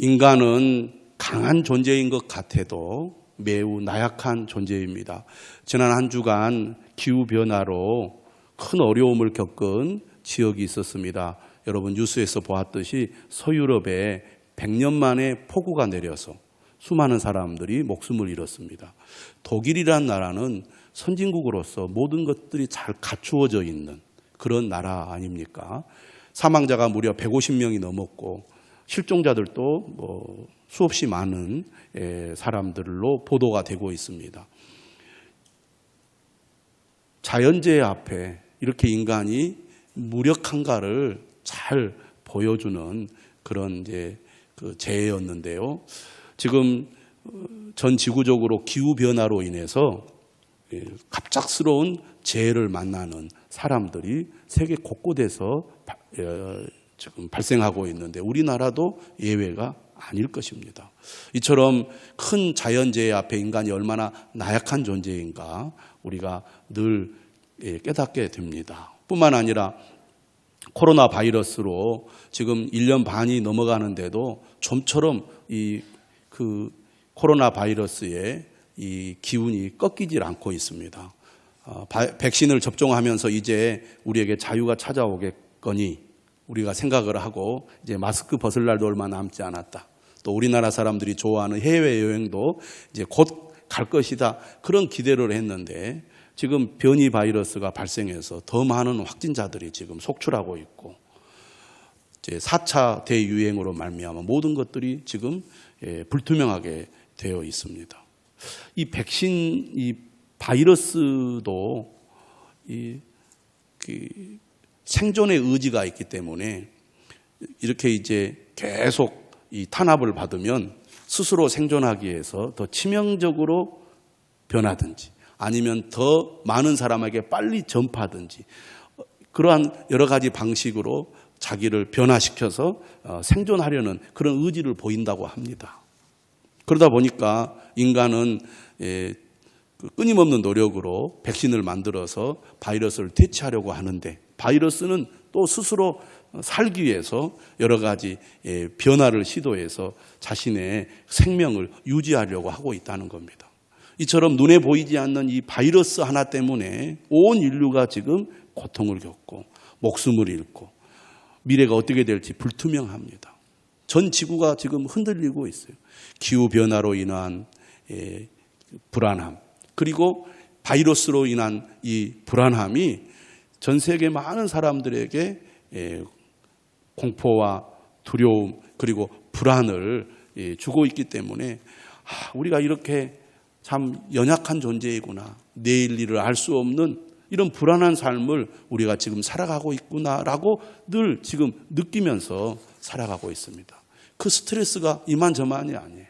인간은 강한 존재인 것 같아도 매우 나약한 존재입니다. 지난 한 주간 기후변화로 큰 어려움을 겪은 지역이 있었습니다. 여러분 뉴스에서 보았듯이 서유럽에 100년 만에 폭우가 내려서 수많은 사람들이 목숨을 잃었습니다. 독일이란 나라는 선진국으로서 모든 것들이 잘 갖추어져 있는 그런 나라 아닙니까? 사망자가 무려 150명이 넘었고 실종자들도 뭐 수없이 많은 예, 사람들로 보도가 되고 있습니다. 자연재해 앞에 이렇게 인간이 무력한가를 잘 보여주는 그런 이제 그 재해였는데요. 지금 어, 전 지구적으로 기후 변화로 인해서 예, 갑작스러운 재해를 만나는 사람들이 세계 곳곳에서 바- 어, 지금 발생하고 있는데 우리나라도 예외가 아닐 것입니다. 이처럼 큰 자연재해 앞에 인간이 얼마나 나약한 존재인가 우리가 늘 예, 깨닫게 됩니다. 뿐만 아니라 코로나 바이러스로 지금 1년 반이 넘어가는데도 좀처럼 이 그 코로나 바이러스의 이 기운이 꺾이질 않고 있습니다. 어, 바- 백신을 접종하면서 이제 우리에게 자유가 찾아오겠거니 우리가 생각을 하고 이제 마스크 벗을 날도 얼마 남지 않았다. 또 우리나라 사람들이 좋아하는 해외 여행도 이제 곧 갈 것이다. 그런 기대를 했는데 지금 변이 바이러스가 발생해서 더 많은 확진자들이 지금 속출하고 있고 이제 4차 대유행으로 말미암아 모든 것들이 지금 예, 불투명하게 되어 있습니다. 이 백신 이 바이러스도 이그 생존의 의지가 있기 때문에 이렇게 이제 계속 이 탄압을 받으면 스스로 생존하기 위해서 더 치명적으로 변하든지 아니면 더 많은 사람에게 빨리 전파하든지 어, 그러한 여러 가지 방식으로 자기를 변화시켜서 어, 생존하려는 그런 의지를 보인다고 합니다. 그러다 보니까 인간은 예, 그 끊임없는 노력으로 백신을 만들어서 바이러스를 대체하려고 하는데 바이러스는 또 스스로 살기 위해서 여러 가지 예, 변화를 시도해서 자신의 생명을 유지하려고 하고 있다는 겁니다. 이처럼 눈에 보이지 않는 이 바이러스 하나 때문에 온 인류가 지금 고통을 겪고 목숨을 잃고 미래가 어떻게 될지 불투명합니다. 전 지구가 지금 흔들리고 있어요. 기후 변화로 인한 예, 불안함 그리고 바이러스로 인한 이 불안함이 전 세계 많은 사람들에게 예, 공포와 두려움 그리고 불안을 예, 주고 있기 때문에 아, 우리가 이렇게 참 연약한 존재이구나 내일 일을 알 수 없는 이런 불안한 삶을 우리가 지금 살아가고 있구나라고 늘 지금 느끼면서 살아가고 있습니다. 그 스트레스가 이만저만이 아니에요.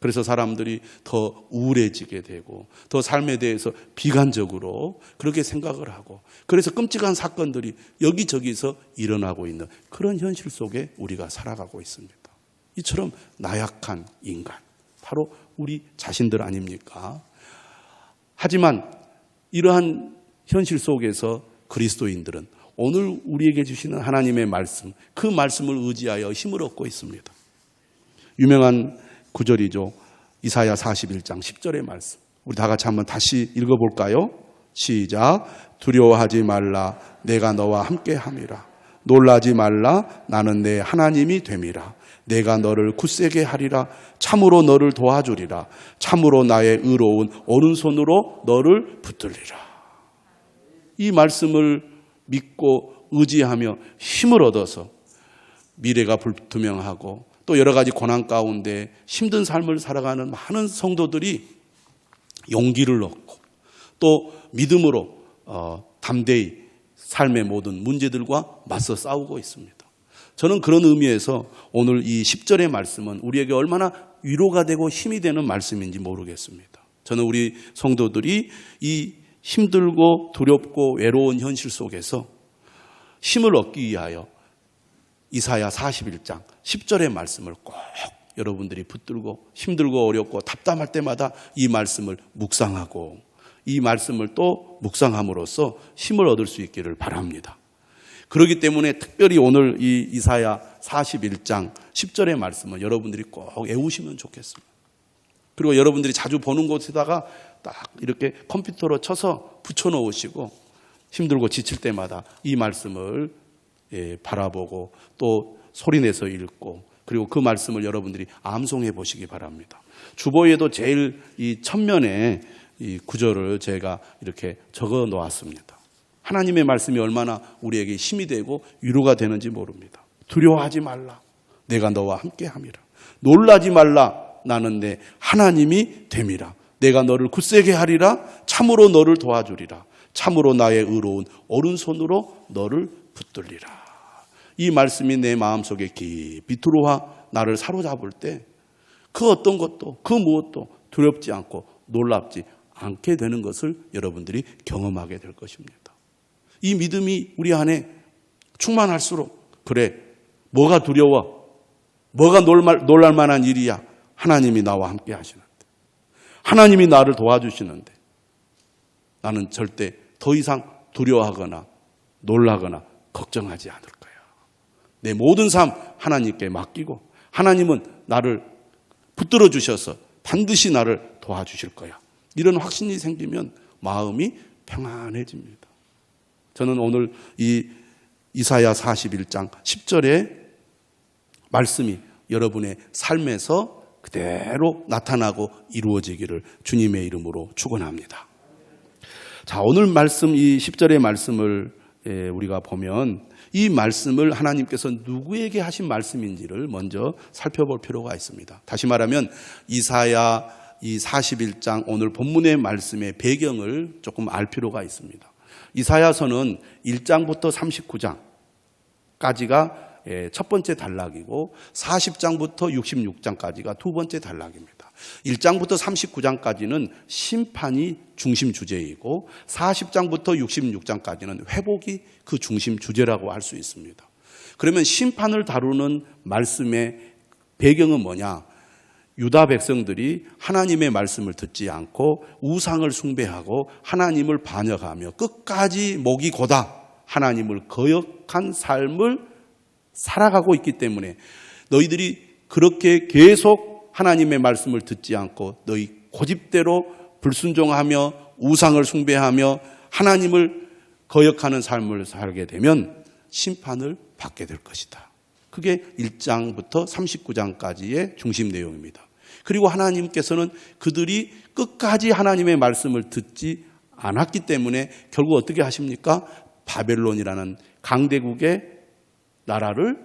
그래서 사람들이 더 우울해지게 되고 더 삶에 대해서 비관적으로 그렇게 생각을 하고 그래서 끔찍한 사건들이 여기저기서 일어나고 있는 그런 현실 속에 우리가 살아가고 있습니다. 이처럼 나약한 인간 바로 우리 자신들 아닙니까? 하지만 이러한 현실 속에서 그리스도인들은 오늘 우리에게 주시는 하나님의 말씀 그 말씀을 의지하여 힘을 얻고 있습니다. 유명한 구절이죠. 이사야 41장 10절의 말씀. 우리 다 같이 한번 다시 읽어볼까요? 시작. 두려워하지 말라. 내가 너와 함께 함이라. 놀라지 말라. 나는 내 하나님이 됨이라. 내가 너를 굳세게 하리라. 참으로 너를 도와주리라. 참으로 나의 의로운 오른손으로 너를 붙들리라. 이 말씀을 믿고 의지하며 힘을 얻어서 미래가 불투명하고 또 여러 가지 고난 가운데 힘든 삶을 살아가는 많은 성도들이 용기를 얻고 또 믿음으로 어, 담대히 삶의 모든 문제들과 맞서 싸우고 있습니다. 저는 그런 의미에서 오늘 이 10절의 말씀은 우리에게 얼마나 위로가 되고 힘이 되는 말씀인지 모르겠습니다. 저는 우리 성도들이 이 힘들고 두렵고 외로운 현실 속에서 힘을 얻기 위하여 이사야 41장 10절의 말씀을 꼭 여러분들이 붙들고 힘들고 어렵고 답답할 때마다 이 말씀을 묵상하고 이 말씀을 또 묵상함으로써 힘을 얻을 수 있기를 바랍니다. 그렇기 때문에 특별히 오늘 이 이사야 41장 10절의 말씀은 여러분들이 꼭 외우시면 좋겠습니다. 그리고 여러분들이 자주 보는 곳에다가 딱 이렇게 컴퓨터로 쳐서 붙여 놓으시고 힘들고 지칠 때마다 이 말씀을 예, 바라보고 또 소리내서 읽고 그리고 그 말씀을 여러분들이 암송해 보시기 바랍니다. 주보에도 제일 이 첫면에 이 구절을 제가 이렇게 적어 놓았습니다. 하나님의 말씀이 얼마나 우리에게 힘이 되고 위로가 되는지 모릅니다. 두려워하지 말라. 내가 너와 함께 함이라. 놀라지 말라. 나는 내 하나님이 됨이라. 내가 너를 굳세게 하리라. 참으로 너를 도와주리라. 참으로 나의 의로운 오른손으로 너를 붙들리라. 이 말씀이 내 마음속에 깊이 들어와 나를 사로잡을 때 그 어떤 것도 그 무엇도 두렵지 않고 놀랍지 않게 되는 것을 여러분들이 경험하게 될 것입니다. 이 믿음이 우리 안에 충만할수록 그래 뭐가 두려워 뭐가 놀말, 놀랄 만한 일이야 하나님이 나와 함께 하시는데 하나님이 나를 도와주시는데 나는 절대 더 이상 두려워하거나 놀라거나 걱정하지 않을 거야. 내 모든 삶 하나님께 맡기고 하나님은 나를 붙들어 주셔서 반드시 나를 도와주실 거야. 이런 확신이 생기면 마음이 평안해집니다. 저는 오늘 이 이사야 41장 10절의 말씀이 여러분의 삶에서 그대로 나타나고 이루어지기를 주님의 이름으로 축원합니다. 자, 오늘 말씀 이 10절의 말씀을 예, 우리가 보면 이 말씀을 하나님께서 누구에게 하신 말씀인지를 먼저 살펴볼 필요가 있습니다. 다시 말하면 이사야 이 41장 오늘 본문의 말씀의 배경을 조금 알 필요가 있습니다. 이사야서는 1장부터 39장까지가 예, 첫 번째 단락이고 40장부터 66장까지가 두 번째 단락입니다. 1장부터 39장까지는 심판이 중심 주제이고 40장부터 66장까지는 회복이 그 중심 주제라고 할 수 있습니다. 그러면 심판을 다루는 말씀의 배경은 뭐냐? 유다 백성들이 하나님의 말씀을 듣지 않고 우상을 숭배하고 하나님을 반역하며 끝까지 목이 고다 하나님을 거역한 삶을 살아가고 있기 때문에 너희들이 그렇게 계속 하나님의 말씀을 듣지 않고 너희 고집대로 불순종하며 우상을 숭배하며 하나님을 거역하는 삶을 살게 되면 심판을 받게 될 것이다. 그게 1장부터 39장까지의 중심 내용입니다. 그리고 하나님께서는 그들이 끝까지 하나님의 말씀을 듣지 않았기 때문에 결국 어떻게 하십니까? 바벨론이라는 강대국의 나라를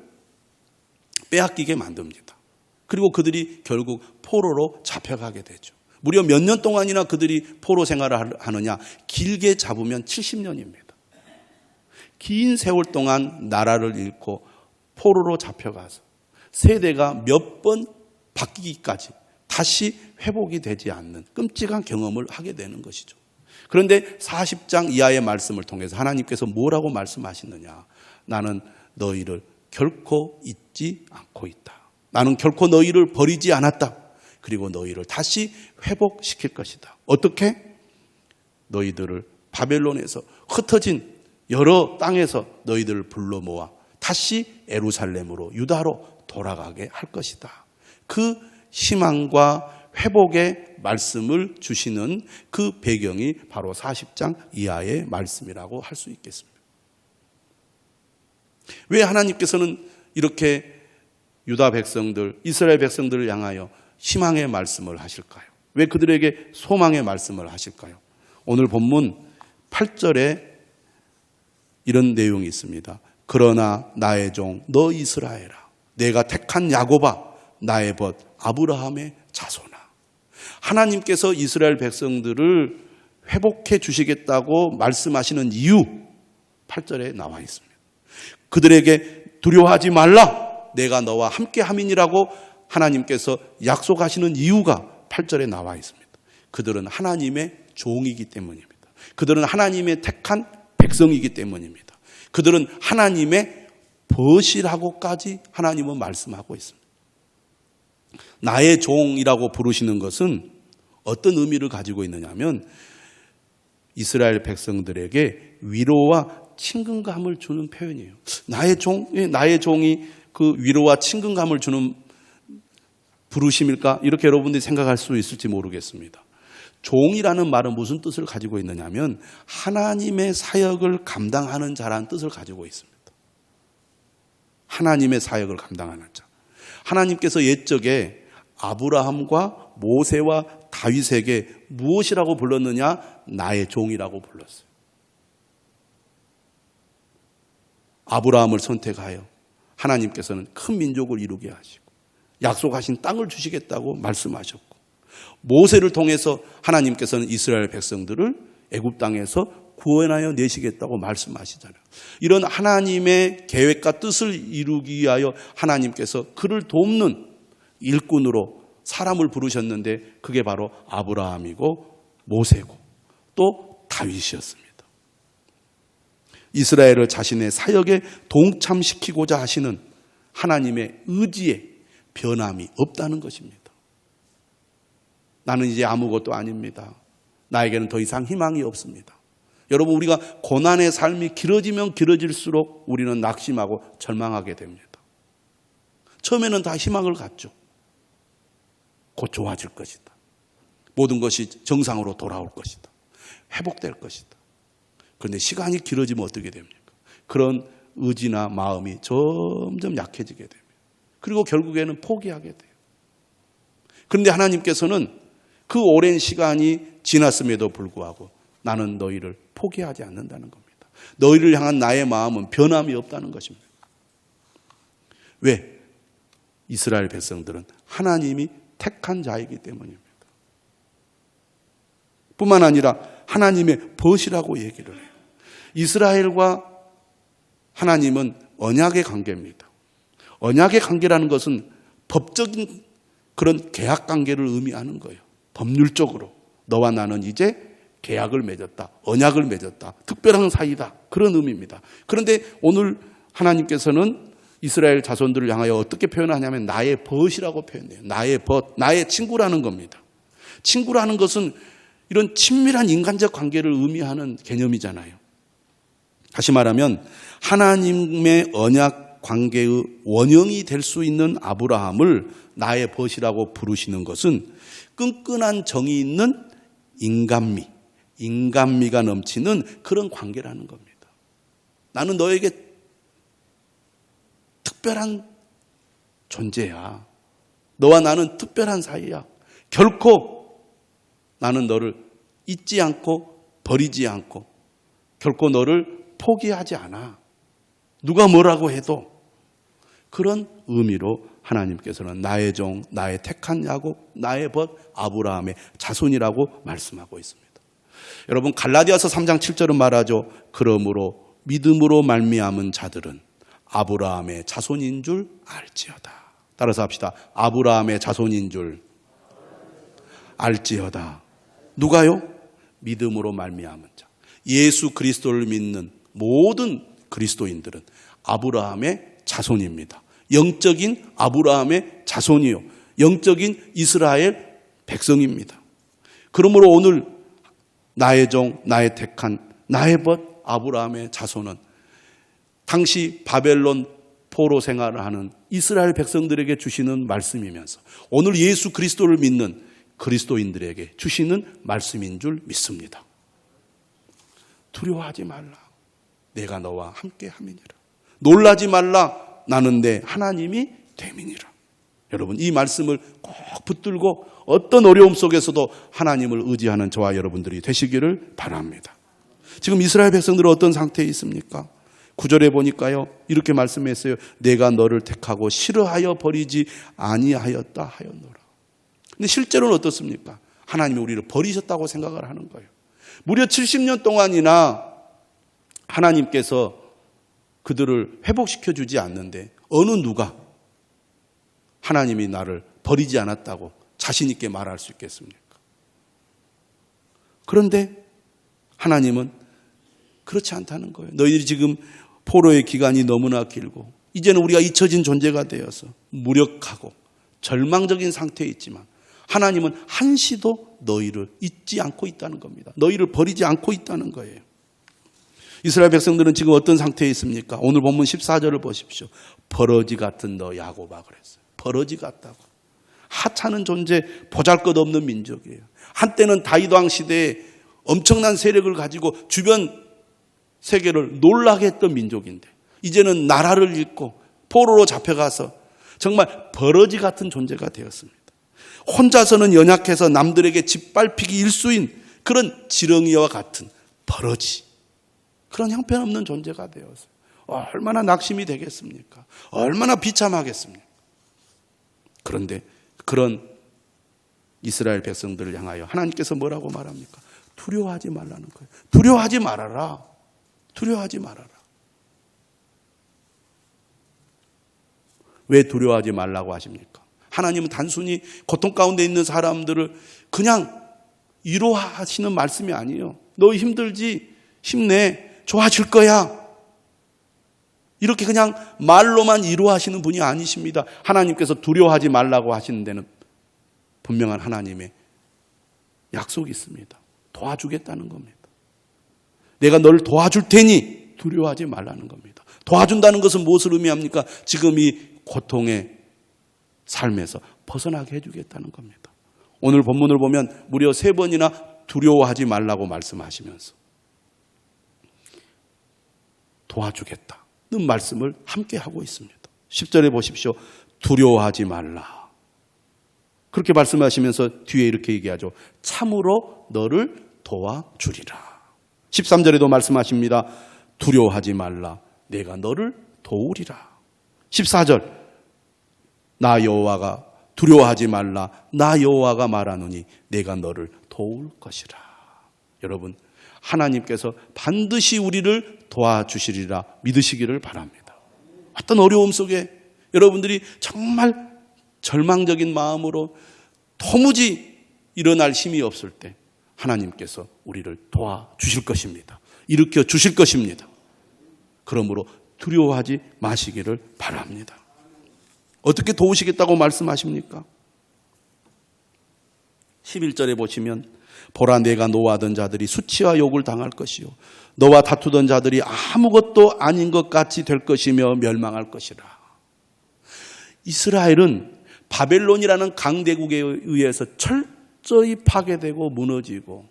빼앗기게 만듭니다. 그리고 그들이 결국 포로로 잡혀가게 되죠. 무려 몇 년 동안이나 그들이 포로 생활을 하느냐? 길게 잡으면 70년입니다. 긴 세월 동안 나라를 잃고 포로로 잡혀가서 세대가 몇 번 바뀌기까지 다시 회복이 되지 않는 끔찍한 경험을 하게 되는 것이죠. 그런데 40장 이하의 말씀을 통해서 하나님께서 뭐라고 말씀하시느냐? 나는 너희를 결코 잊지 않고 있다. 나는 결코 너희를 버리지 않았다. 그리고 너희를 다시 회복시킬 것이다. 어떻게? 너희들을 바벨론에서 흩어진 여러 땅에서 너희들을 불러 모아 다시 에루살렘으로 유다로 돌아가게 할 것이다. 그 희망과 회복의 말씀을 주시는 그 배경이 바로 40장 이하의 말씀이라고 할 수 있겠습니다. 왜 하나님께서는 이렇게 유다 백성들, 이스라엘 백성들을 향하여 희망의 말씀을 하실까요? 왜 그들에게 소망의 말씀을 하실까요? 오늘 본문 8절에 이런 내용이 있습니다. 그러나 나의 종 너 이스라엘아 내가 택한 야곱아 나의 벗 아브라함의 자손아 하나님께서 이스라엘 백성들을 회복해 주시겠다고 말씀하시는 이유 8절에 나와 있습니다. 그들에게 두려워하지 말라. 내가 너와 함께 함이니라고 하나님께서 약속하시는 이유가 8절에 나와 있습니다. 그들은 하나님의 종이기 때문입니다. 그들은 하나님의 택한 백성이기 때문입니다. 그들은 하나님의 벗이라고까지 하나님은 말씀하고 있습니다. 나의 종이라고 부르시는 것은 어떤 의미를 가지고 있느냐면 이스라엘 백성들에게 위로와 친근감을 주는 표현이에요. 나의 종, 예, 나의 종이 그 위로와 친근감을 주는 부르심일까? 이렇게 여러분들이 생각할 수 있을지 모르겠습니다. 종이라는 말은 무슨 뜻을 가지고 있느냐면 하나님의 사역을 감당하는 자라는 뜻을 가지고 있습니다. 하나님의 사역을 감당하는 자. 하나님께서 옛적에 아브라함과 모세와 다윗에게 무엇이라고 불렀느냐? 나의 종이라고 불렀어요. 아브라함을 선택하여 하나님께서는 큰 민족을 이루게 하시고 약속하신 땅을 주시겠다고 말씀하셨고 모세를 통해서 하나님께서는 이스라엘 백성들을 애굽 땅에서 구원하여 내시겠다고 말씀하시잖아요. 이런 하나님의 계획과 뜻을 이루기 위하여 하나님께서 그를 돕는 일꾼으로 사람을 부르셨는데 그게 바로 아브라함이고 모세고 또 다윗이었습니다. 이스라엘을 자신의 사역에 동참시키고자 하시는 하나님의 의지에 변함이 없다는 것입니다. 나는 이제 아무것도 아닙니다. 나에게는 더 이상 희망이 없습니다. 여러분, 우리가 고난의 삶이 길어지면 길어질수록 우리는 낙심하고 절망하게 됩니다. 처음에는 다 희망을 갖죠. 곧 좋아질 것이다. 모든 것이 정상으로 돌아올 것이다. 회복될 것이다. 그런데 시간이 길어지면 어떻게 됩니까? 그런 의지나 마음이 점점 약해지게 됩니다. 그리고 결국에는 포기하게 돼요. 그런데 하나님께서는 그 오랜 시간이 지났음에도 불구하고 나는 너희를 포기하지 않는다는 겁니다. 너희를 향한 나의 마음은 변함이 없다는 것입니다. 왜? 이스라엘 백성들은 하나님이 택한 자이기 때문입니다. 뿐만 아니라 하나님의 벗이라고 얘기를 해요. 이스라엘과 하나님은 언약의 관계입니다. 언약의 관계라는 것은 법적인 그런 계약 관계를 의미하는 거예요. 법률적으로 너와 나는 이제 계약을 맺었다. 언약을 맺었다. 특별한 사이다. 그런 의미입니다. 그런데 오늘 하나님께서는 이스라엘 자손들을 향하여 어떻게 표현하냐면 나의 벗이라고 표현해요. 나의 벗, 나의 친구라는 겁니다. 친구라는 것은 이런 친밀한 인간적 관계를 의미하는 개념이잖아요. 다시 말하면 하나님의 언약 관계의 원형이 될 수 있는 아브라함을 나의 벗이라고 부르시는 것은 끈끈한 정이 있는 인간미, 인간미가 넘치는 그런 관계라는 겁니다. 나는 너에게 특별한 존재야. 너와 나는 특별한 사이야. 결코 나는 너를 잊지 않고 버리지 않고 결코 너를 포기하지 않아. 누가 뭐라고 해도 그런 의미로 하나님께서는 나의 종, 나의 택한 야곱, 나의 벗 아브라함의 자손이라고 말씀하고 있습니다. 여러분 갈라디아서 3장 7절은 말하죠. 그러므로 믿음으로 말미암은 자들은 아브라함의 자손인 줄 알지어다. 따라서 합시다. 아브라함의 자손인 줄 알지어다. 누가요? 믿음으로 말미암은 자. 예수 그리스도를 믿는 모든 그리스도인들은 아브라함의 자손입니다. 영적인 아브라함의 자손이요. 영적인 이스라엘 백성입니다. 그러므로 오늘 나의 종, 나의 택한, 나의 벗 아브라함의 자손은 당시 바벨론 포로 생활을 하는 이스라엘 백성들에게 주시는 말씀이면서 오늘 예수 그리스도를 믿는 그리스도인들에게 주시는 말씀인 줄 믿습니다. 두려워하지 말라. 내가 너와 함께 함이니라. 놀라지 말라. 나는 내 하나님이 됨이니라. 여러분 이 말씀을 꼭 붙들고 어떤 어려움 속에서도 하나님을 의지하는 저와 여러분들이 되시기를 바랍니다. 지금 이스라엘 백성들은 어떤 상태에 있습니까? 구절에 보니까요 이렇게 말씀했어요. 내가 너를 택하고 싫어하여 버리지 아니하였다 하였노라. 근데 실제로는 어떻습니까? 하나님이 우리를 버리셨다고 생각을 하는 거예요. 무려 70년 동안이나 하나님께서 그들을 회복시켜 주지 않는데 어느 누가 하나님이 나를 버리지 않았다고 자신 있게 말할 수 있겠습니까? 그런데 하나님은 그렇지 않다는 거예요. 너희들이 지금 포로의 기간이 너무나 길고 이제는 우리가 잊혀진 존재가 되어서 무력하고 절망적인 상태에 있지만 하나님은 한시도 너희를 잊지 않고 있다는 겁니다. 너희를 버리지 않고 있다는 거예요. 이스라엘 백성들은 지금 어떤 상태에 있습니까? 오늘 본문 14절을 보십시오. 버러지 같은 너 야고바 그랬어요. 버러지 같다고. 하찮은 존재, 보잘것없는 민족이에요. 한때는 다윗 왕 시대에 엄청난 세력을 가지고 주변 세계를 놀라게 했던 민족인데 이제는 나라를 잃고 포로로 잡혀가서 정말 버러지 같은 존재가 되었습니다. 혼자서는 연약해서 남들에게 짓밟히기 일수인 그런 지렁이와 같은 버러지. 그런 형편없는 존재가 되었어요. 얼마나 낙심이 되겠습니까? 얼마나 비참하겠습니까? 그런데 그런 이스라엘 백성들을 향하여 하나님께서 뭐라고 말합니까? 두려워하지 말라는 거예요. 두려워하지 말아라. 두려워하지 말아라. 왜 두려워하지 말라고 하십니까? 하나님은 단순히 고통 가운데 있는 사람들을 그냥 위로하시는 말씀이 아니에요. 너 힘들지? 힘내. 좋아질 거야. 이렇게 그냥 말로만 위로하시는 분이 아니십니다. 하나님께서 두려워하지 말라고 하시는 데는 분명한 하나님의 약속이 있습니다. 도와주겠다는 겁니다. 내가 너를 도와줄 테니 두려워하지 말라는 겁니다. 도와준다는 것은 무엇을 의미합니까? 지금 이 고통의 삶에서 벗어나게 해주겠다는 겁니다. 오늘 본문을 보면 무려 세 번이나 두려워하지 말라고 말씀하시면서 도와주겠다는 말씀을 함께 하고 있습니다. 10절에 보십시오. 두려워하지 말라. 그렇게 말씀하시면서 뒤에 이렇게 얘기하죠. 참으로 너를 도와주리라. 13절에도 말씀하십니다. 두려워하지 말라. 내가 너를 도우리라. 14절. 나 여호와가 두려워하지 말라. 나 여호와가 말하노니 내가 너를 도울 것이라. 여러분, 하나님께서 반드시 우리를 도와주시리라 믿으시기를 바랍니다. 어떤 어려움 속에 여러분들이 정말 절망적인 마음으로 도무지 일어날 힘이 없을 때 하나님께서 우리를 도와주실 것입니다. 일으켜 주실 것입니다. 그러므로 두려워하지 마시기를 바랍니다. 어떻게 도우시겠다고 말씀하십니까? 11절에 보시면 보라 내가 노하던 자들이 수치와 욕을 당할 것이요 너와 다투던 자들이 아무것도 아닌 것 같이 될 것이며 멸망할 것이라. 이스라엘은 바벨론이라는 강대국에 의해서 철저히 파괴되고 무너지고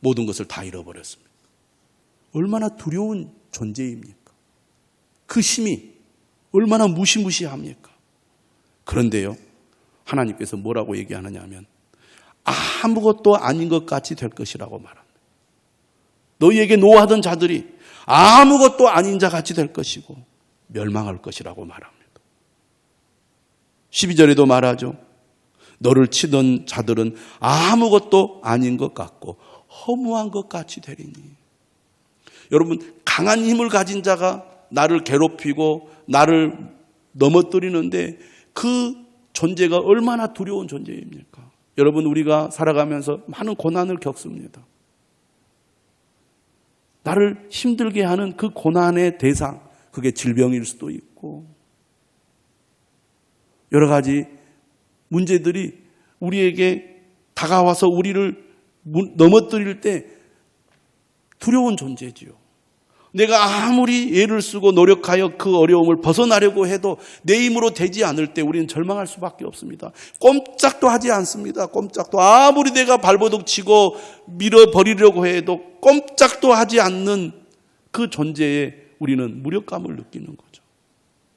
모든 것을 다 잃어버렸습니다. 얼마나 두려운 존재입니까? 그 힘이 얼마나 무시무시합니까? 그런데요, 하나님께서 뭐라고 얘기하느냐 하면 아무것도 아닌 것 같이 될 것이라고 말합니다. 너희에게 노하던 자들이 아무것도 아닌 자 같이 될 것이고 멸망할 것이라고 말합니다. 12절에도 말하죠. 너를 치던 자들은 아무것도 아닌 것 같고 허무한 것 같이 되리니. 여러분, 강한 힘을 가진 자가 나를 괴롭히고 나를 넘어뜨리는데 그 존재가 얼마나 두려운 존재입니까? 여러분, 우리가 살아가면서 많은 고난을 겪습니다. 나를 힘들게 하는 그 고난의 대상, 그게 질병일 수도 있고, 여러 가지 문제들이 우리에게 다가와서 우리를 넘어뜨릴 때 두려운 존재지요. 내가 아무리 애를 쓰고 노력하여 그 어려움을 벗어나려고 해도 내 힘으로 되지 않을 때 우리는 절망할 수밖에 없습니다. 꼼짝도 하지 않습니다. 꼼짝도 아무리 내가 발버둥 치고 밀어버리려고 해도 꼼짝도 하지 않는 그 존재에 우리는 무력감을 느끼는 거죠.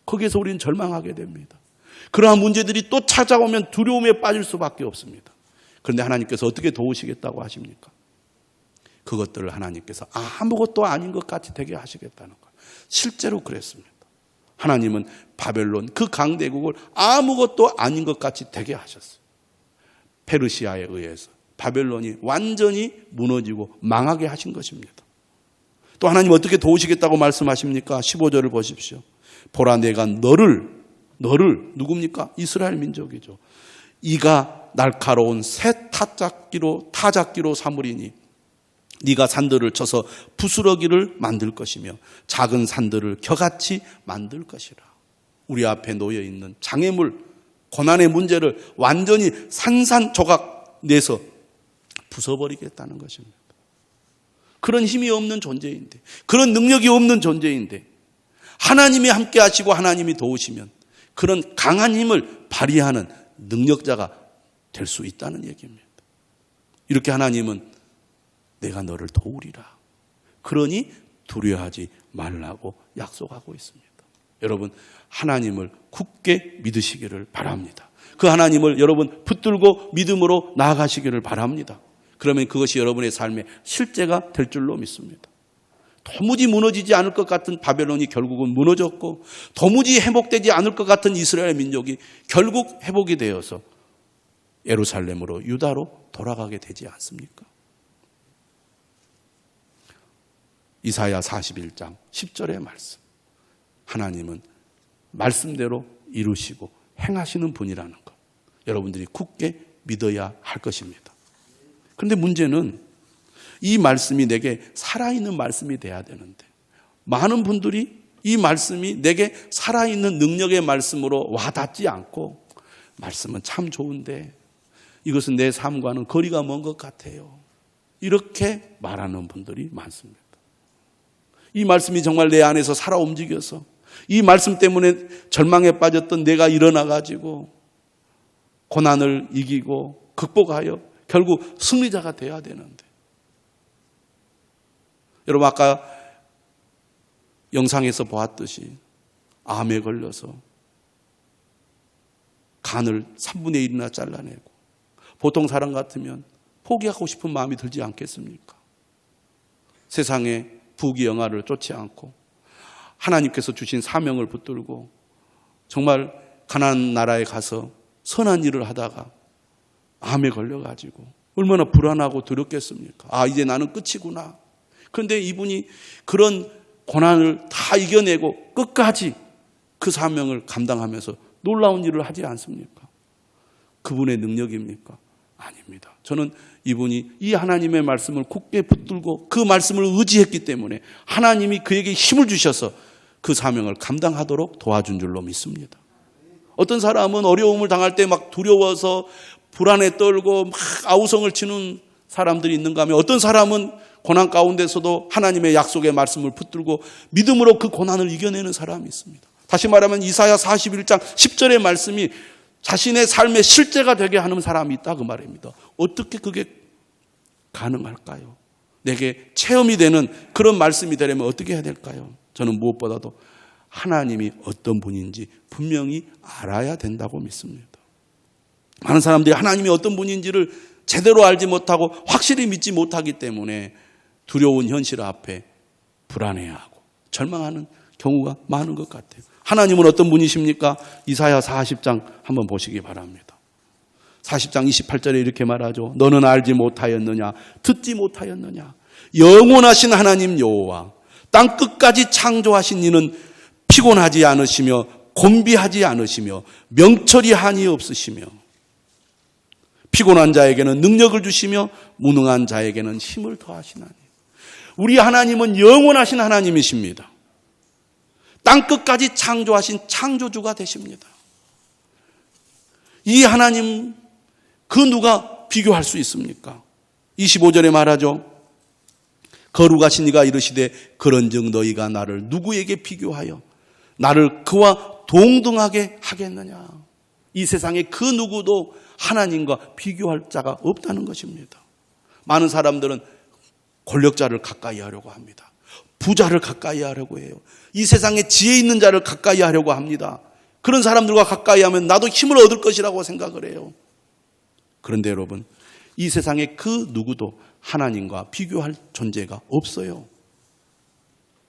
거기에서 우리는 절망하게 됩니다. 그러한 문제들이 또 찾아오면 두려움에 빠질 수밖에 없습니다. 그런데 하나님께서 어떻게 도우시겠다고 하십니까? 그것들을 하나님께서 아무것도 아닌 것 같이 되게 하시겠다는 거예요. 실제로 그랬습니다. 하나님은 바벨론 그 강대국을 아무것도 아닌 것 같이 되게 하셨어요. 페르시아에 의해서 바벨론이 완전히 무너지고 망하게 하신 것입니다. 또 하나님 어떻게 도우시겠다고 말씀하십니까? 15절을 보십시오. 보라 내가 너를 너를 누굽니까? 이스라엘 민족이죠. 이가 날카로운 새 타작기로 타작기로 삼으리니 네가 산들을 쳐서 부스러기를 만들 것이며 작은 산들을 겨같이 만들 것이라. 우리 앞에 놓여 있는 장애물, 고난의 문제를 완전히 산산조각 내서 부숴버리겠다는 것입니다. 그런 힘이 없는 존재인데, 그런 능력이 없는 존재인데, 하나님이 함께 하시고 하나님이 도우시면 그런 강한 힘을 발휘하는 능력자가 될 수 있다는 얘기입니다. 이렇게 하나님은 내가 너를 도우리라. 그러니 두려워하지 말라고 약속하고 있습니다. 여러분, 하나님을 굳게 믿으시기를 바랍니다. 그 하나님을 여러분 붙들고 믿음으로 나아가시기를 바랍니다. 그러면 그것이 여러분의 삶의 실제가 될 줄로 믿습니다. 도무지 무너지지 않을 것 같은 바벨론이 결국은 무너졌고 도무지 회복되지 않을 것 같은 이스라엘 민족이 결국 회복이 되어서 예루살렘으로 유다로 돌아가게 되지 않습니까? 이사야 41장 10절의 말씀. 하나님은 말씀대로 이루시고 행하시는 분이라는 것. 여러분들이 굳게 믿어야 할 것입니다. 그런데 문제는 이 말씀이 내게 살아있는 말씀이 돼야 되는데 많은 분들이 이 말씀이 내게 살아있는 능력의 말씀으로 와닿지 않고 말씀은 참 좋은데 이것은 내 삶과는 거리가 먼 것 같아요. 이렇게 말하는 분들이 많습니다. 이 말씀이 정말 내 안에서 살아 움직여서 이 말씀 때문에 절망에 빠졌던 내가 일어나 가지고 고난을 이기고 극복하여 결국 승리자가 돼야 되는데 여러분 아까 영상에서 보았듯이 암에 걸려서 간을 3분의 1이나 잘라내고 보통 사람 같으면 포기하고 싶은 마음이 들지 않겠습니까? 세상에 부귀 영화를 쫓지 않고 하나님께서 주신 사명을 붙들고 정말 가난한 나라에 가서 선한 일을 하다가 암에 걸려가지고 얼마나 불안하고 두렵겠습니까? 아, 이제 나는 끝이구나. 그런데 이분이 그런 고난을 다 이겨내고 끝까지 그 사명을 감당하면서 놀라운 일을 하지 않습니까? 그분의 능력입니까? 아닙니다. 저는 이분이 이 하나님의 말씀을 굳게 붙들고 그 말씀을 의지했기 때문에 하나님이 그에게 힘을 주셔서 그 사명을 감당하도록 도와준 줄로 믿습니다. 어떤 사람은 어려움을 당할 때 막 두려워서 불안에 떨고 막 아우성을 치는 사람들이 있는가 하면 어떤 사람은 고난 가운데서도 하나님의 약속의 말씀을 붙들고 믿음으로 그 고난을 이겨내는 사람이 있습니다. 다시 말하면 이사야 41장 10절의 말씀이 자신의 삶의 실제가 되게 하는 사람이 있다 그 말입니다. 어떻게 그게 가능할까요? 내게 체험이 되는 그런 말씀이 되려면 어떻게 해야 될까요? 저는 무엇보다도 하나님이 어떤 분인지 분명히 알아야 된다고 믿습니다. 많은 사람들이 하나님이 어떤 분인지를 제대로 알지 못하고 확실히 믿지 못하기 때문에 두려운 현실 앞에 불안해하고 절망하는 경우가 많은 것 같아요. 하나님은 어떤 분이십니까? 이사야 40장 한번 보시기 바랍니다. 40장 28절에 이렇게 말하죠. 너는 알지 못하였느냐? 듣지 못하였느냐? 영원하신 하나님 여호와 땅 끝까지 창조하신 이는 피곤하지 않으시며 곤비하지 않으시며 명철이 한이 없으시며 피곤한 자에게는 능력을 주시며 무능한 자에게는 힘을 더하시나니 우리 하나님은 영원하신 하나님이십니다. 땅 끝까지 창조하신 창조주가 되십니다. 이 하나님 그 누가 비교할 수 있습니까? 25절에 말하죠. 거룩하신 이가 이르시되 그런즉 너희가 나를 누구에게 비교하여 나를 그와 동등하게 하겠느냐. 이 세상에 그 누구도 하나님과 비교할 자가 없다는 것입니다. 많은 사람들은 권력자를 가까이 하려고 합니다. 부자를 가까이 하려고 해요. 이 세상에 지혜 있는 자를 가까이 하려고 합니다. 그런 사람들과 가까이 하면 나도 힘을 얻을 것이라고 생각을 해요. 그런데 여러분, 이 세상에 그 누구도 하나님과 비교할 존재가 없어요.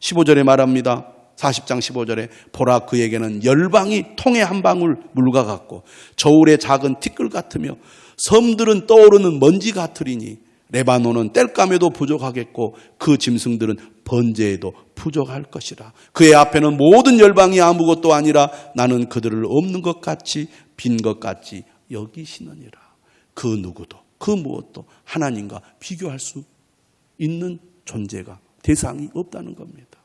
15절에 말합니다. 40장 15절에 보라 그에게는 열방이 통에 한 방울 물과 같고 저울의 작은 티끌 같으며 섬들은 떠오르는 먼지 같으리니 레바논은 땔감에도 부족하겠고 그 짐승들은 번제에도 부족할 것이라. 그의 앞에는 모든 열방이 아무것도 아니라 나는 그들을 없는 것 같이 빈 것 같이 여기시느니라. 그 누구도 그 무엇도 하나님과 비교할 수 있는 존재가 대상이 없다는 겁니다.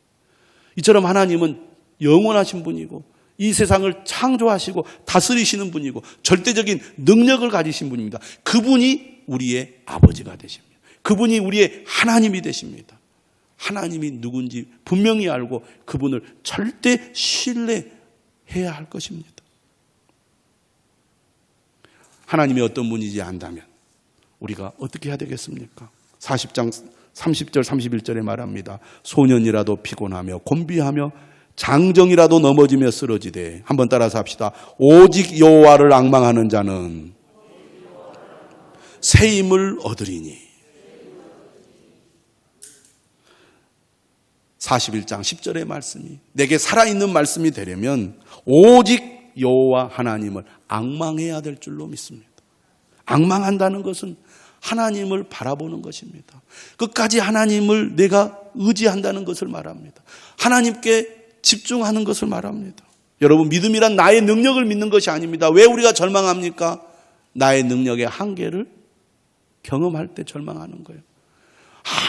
이처럼 하나님은 영원하신 분이고 이 세상을 창조하시고 다스리시는 분이고 절대적인 능력을 가지신 분입니다. 그분이 우리의 아버지가 되십니다. 그분이 우리의 하나님이 되십니다. 하나님이 누군지 분명히 알고 그분을 절대 신뢰해야 할 것입니다. 하나님이 어떤 분인지 안다면 우리가 어떻게 해야 되겠습니까? 40장 30절 31절에 말합니다. 소년이라도 피곤하며 곤비하며 장정이라도 넘어지며 쓰러지되 한번 따라서 합시다. 오직 여호와를 앙망하는 자는 새 힘을 얻으리니 41장 10절의 말씀이 내게 살아있는 말씀이 되려면 오직 여호와 하나님을 앙망해야 될 줄로 믿습니다. 앙망한다는 것은 하나님을 바라보는 것입니다. 끝까지 하나님을 내가 의지한다는 것을 말합니다. 하나님께 집중하는 것을 말합니다. 여러분, 믿음이란 나의 능력을 믿는 것이 아닙니다. 왜 우리가 절망합니까? 나의 능력의 한계를 경험할 때 절망하는 거예요.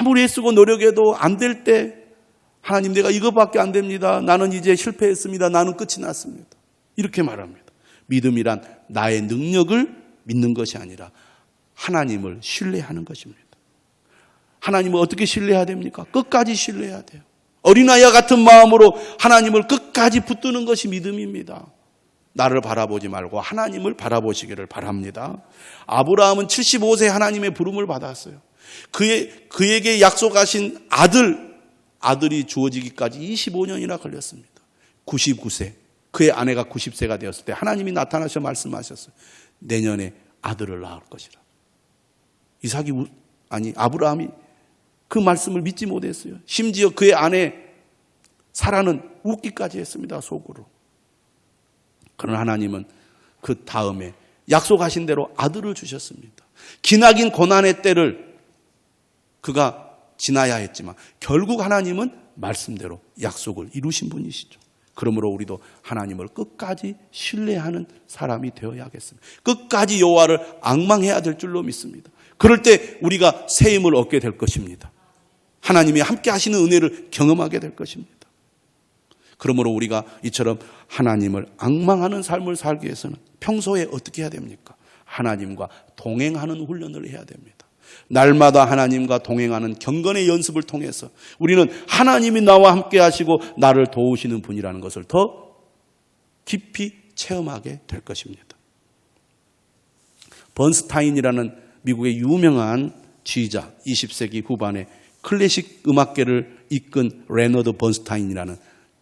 아무리 애쓰고 노력해도 안 될 때, 하나님 내가 이것밖에 안 됩니다. 나는 이제 실패했습니다. 나는 끝이 났습니다. 이렇게 말합니다. 믿음이란 나의 능력을 믿는 것이 아니라 하나님을 신뢰하는 것입니다. 하나님을 어떻게 신뢰해야 됩니까? 끝까지 신뢰해야 돼요. 어린아이와 같은 마음으로 하나님을 끝까지 붙드는 것이 믿음입니다. 나를 바라보지 말고 하나님을 바라보시기를 바랍니다. 아브라함은 75세 하나님의 부름을 받았어요. 그의, 그에게 약속하신 아들, 아들이 주어지기까지 25년이나 걸렸습니다. 99세. 그의 아내가 90세가 되었을 때 하나님이 나타나셔 말씀하셨어요. 내년에 아들을 낳을 것이라. 이삭이, 아니, 아브라함이 그 말씀을 믿지 못했어요. 심지어 그의 아내 사라는 웃기까지 했습니다. 속으로. 그러나 하나님은 그 다음에 약속하신 대로 아들을 주셨습니다. 기나긴 고난의 때를 그가 지나야 했지만 결국 하나님은 말씀대로 약속을 이루신 분이시죠. 그러므로 우리도 하나님을 끝까지 신뢰하는 사람이 되어야겠습니다. 끝까지 여호와를 앙망해야 될 줄로 믿습니다. 그럴 때 우리가 새 힘을 얻게 될 것입니다. 하나님이 함께 하시는 은혜를 경험하게 될 것입니다. 그러므로 우리가 이처럼 하나님을 앙망하는 삶을 살기 위해서는 평소에 어떻게 해야 됩니까? 하나님과 동행하는 훈련을 해야 됩니다. 날마다 하나님과 동행하는 경건의 연습을 통해서 우리는 하나님이 나와 함께 하시고 나를 도우시는 분이라는 것을 더 깊이 체험하게 될 것입니다. 번스타인이라는 미국의 유명한 지휘자, 20세기 후반에 클래식 음악계를 이끈 레너드 번스타인이라는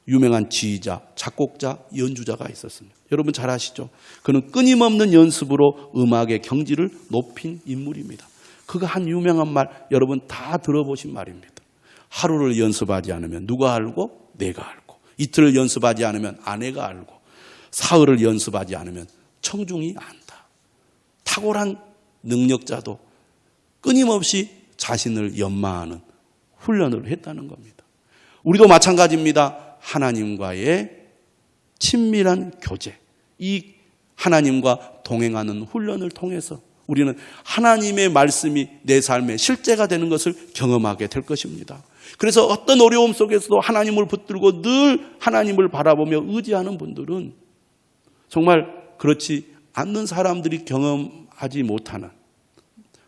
유명한 지휘자, 작곡자, 연주자가 있었습니다. 여러분 잘 아시죠? 그는 끊임없는 연습으로 음악의 경지를 높인 인물입니다. 그가 한 유명한 말 여러분 다 들어보신 말입니다. 하루를 연습하지 않으면 누가 알고 내가 알고 이틀을 연습하지 않으면 아내가 알고 사흘을 연습하지 않으면 청중이 안다. 탁월한 능력자도 끊임없이 자신을 연마하는 훈련을 했다는 겁니다. 우리도 마찬가지입니다. 하나님과의 친밀한 교제, 이 하나님과 동행하는 훈련을 통해서 우리는 하나님의 말씀이 내 삶의 실제가 되는 것을 경험하게 될 것입니다. 그래서 어떤 어려움 속에서도 하나님을 붙들고 늘 하나님을 바라보며 의지하는 분들은 정말 그렇지 않는 사람들이 경험하지 못하는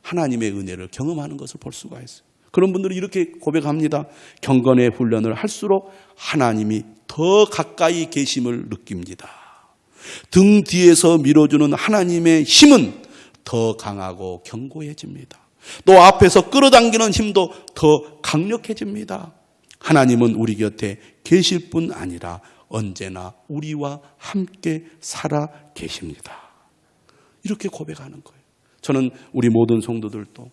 하나님의 은혜를 경험하는 것을 볼 수가 있어요. 그런 분들이 이렇게 고백합니다. 경건의 훈련을 할수록 하나님이 더 가까이 계심을 느낍니다. 등 뒤에서 밀어주는 하나님의 힘은 더 강하고 견고해집니다. 또 앞에서 끌어당기는 힘도 더 강력해집니다. 하나님은 우리 곁에 계실 뿐 아니라 언제나 우리와 함께 살아 계십니다. 이렇게 고백하는 거예요. 저는 우리 모든 성도들도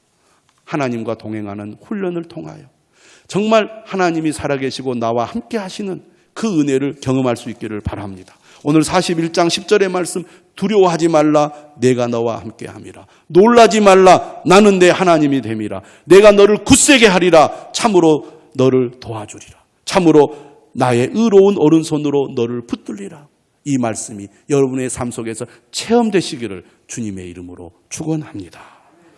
하나님과 동행하는 훈련을 통하여 정말 하나님이 살아계시고 나와 함께 하시는 그 은혜를 경험할 수 있기를 바랍니다. 오늘 41장 10절의 말씀 두려워하지 말라 내가 너와 함께 함이라. 놀라지 말라 나는 내 하나님이 됨이라. 내가 너를 굳세게 하리라 참으로 너를 도와주리라. 참으로 나의 의로운 오른손으로 너를 붙들리라 이 말씀이 여러분의 삶 속에서 체험되시기를 주님의 이름으로 축원합니다.